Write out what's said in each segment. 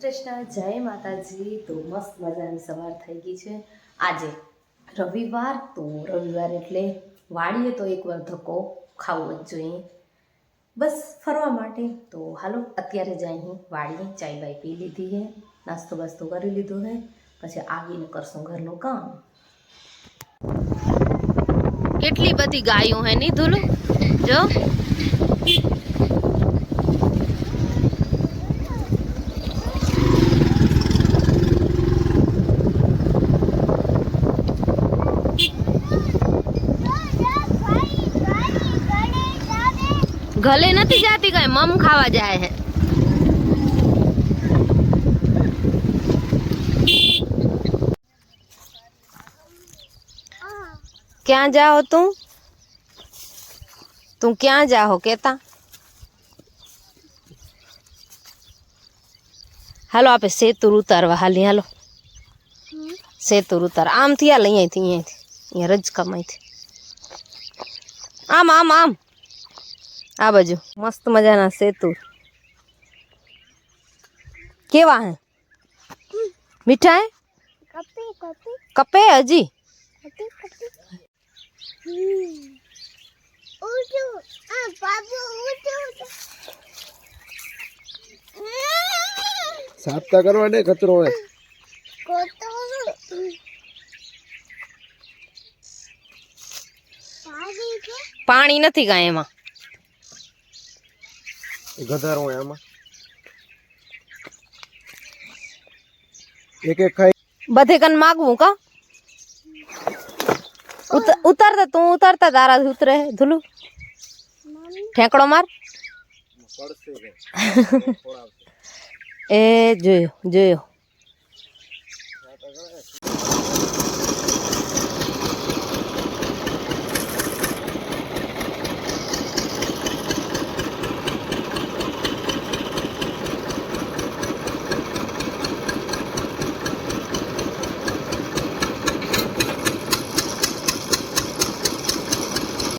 કૃષ્ણ, જય માતાજી. તો મસ્ત મજાની સવાર થઈ ગઈ છે. આજે રવિવાર, તો રવિવાર એટલે વાડીએ તો એકવાર ધક્કો ખાવો જ જોઈએ. બસ ફરવા માટે. તો હાલો, અત્યારે જ અહીં વાડીએ ચાય બાય પી લીધી છે નાસ્તો બાસ્તો કરી લીધો છે પછી આવીને કરશું ઘરનું કામ. કેટલી બધી ગાયો હે નહીં ધૂલું. જો. ગલે નથી જાતી કઈ મમ ખાવા જાય હે ક્યાં જાઓ તું? તું ક્યાં જાઓ કેતા? હાલો આપે સેતુર ઉતારવા. હાલી હાલો. સેતુર ઉતાર. આમથી હાલ અહીંયાથી અહીંયાથી. અહીંયા રજકામાંથી આમ આમ આમ. આ બાજુ. મસ્ત મજાના સેતુર. કેવા હે? મીઠા હે કપી કપી કપે હજી? કપી કપી ઉઠો આ બાબુ ઉઠો સાફતા કરવા ને કચરો હોય. કોતો પાણી છે પાણી નથી કાંઈ એમાં. ગધાર હોય આમાં એક એક ખાઈ બધે કન માગવું કા ઉત- ઉતારતા તું ઉતારતા તારાથી ઉતરે ધુલુ ઠેકડો માર એ જોયો જોયો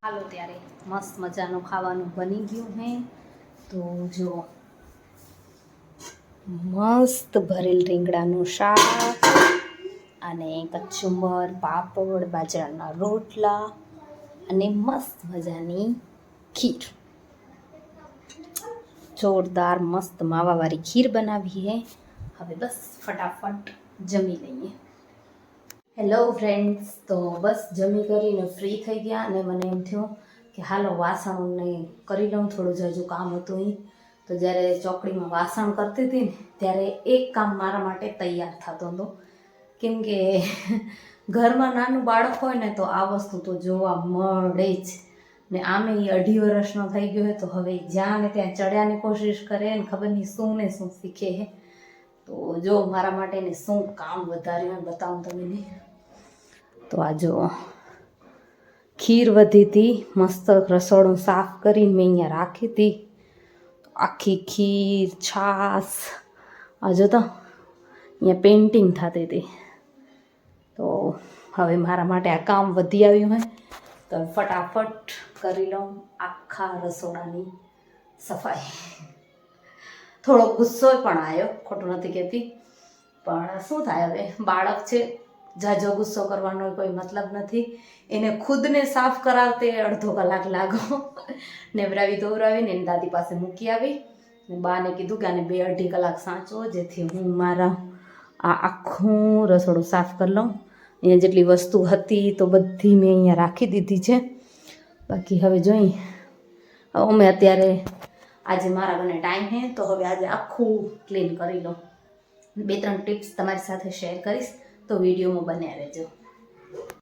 હાલો ત્યારે મસ્ત મજાનું ખાવાનું બની ગયું હે. તો જો, મસ્ત ભરેલ રીંગણાનું શાક અને કચુંબર, પાપડ, બાજરાના રોટલા અને મસ્ત મજાની ખીર. જોરદાર મસ્ત માવાવાળી ખીર બનાવી હે. હવે બસ ફટાફટ જમી લઈએ. હેલો ફ્રેન્ડ્સ તો બસ જમી કરીને ફ્રી થઈ ગયા અને મને એમ થયું કે હાલો વાસણોને કરી લઉં, થોડું જાજુ કામ હતું એ તો જ્યારે ચોકડીમાં વાસણ કરતી હતી ને, ત્યારે એક કામ મારા માટે તૈયાર થતો હતો. કેમ કે ઘરમાં નાનું બાળક હોય ને, તો આ વસ્તુ તો જોવા મળે જ. ને આમે એ અઢી વર્ષનો થઈ ગયો હોય તો હવે જ્યાં ને ત્યાં ચડ્યાની કોશિશ કરે ને, ખબર નહીં શું ને શું શીખે હે. તો જો મારા માટે ને શું કામ વધાર્યું બતાવું તમને. તો આ જો ખીર વધી હતી મસ્ત રસોડું સાફ કરીને મેં અહીંયા રાખી હતી આખી ખીર, છાશ, આ જો તો અહીંયા પેઇન્ટિંગ થતી હતી તો હવે મારા માટે આ કામ વધી આવ્યું હોય તો ફટાફટ કરી લઉં આખા રસોડાની સફાઈ. થોડો ગુસ્સો પણ આવ્યો ખોટું નથી કહેતી. પણ શું થાય હવે? બાળક છે જાજો ગુસ્સો કરવાનો કોઈ મતલબ નથી. એને ખુદને સાફ કરાવતે અડધો કલાક લાગો. નેવરાવી ધોવરાવીને એની દાદી પાસે મૂકી આવી. બાને કીધું કે આને બે અઢી કલાક સાચવો, જેથી હું મારા આ આખું રસોડું સાફ કરી લઉં. અહીંયા જેટલી વસ્તુ હતી તો બધી મેં અહીંયા રાખી દીધી છે. બાકી હવે જોઈ, અમે અત્યારે આજે મારા મને ટાઈમ છે તો હવે આજે આખું ક્લીન કરી લઉં. બે ત્રણ ટિપ્સ તમારી સાથે શેર કરીશ. તો વિડીયોમાં બન્યા રહેજો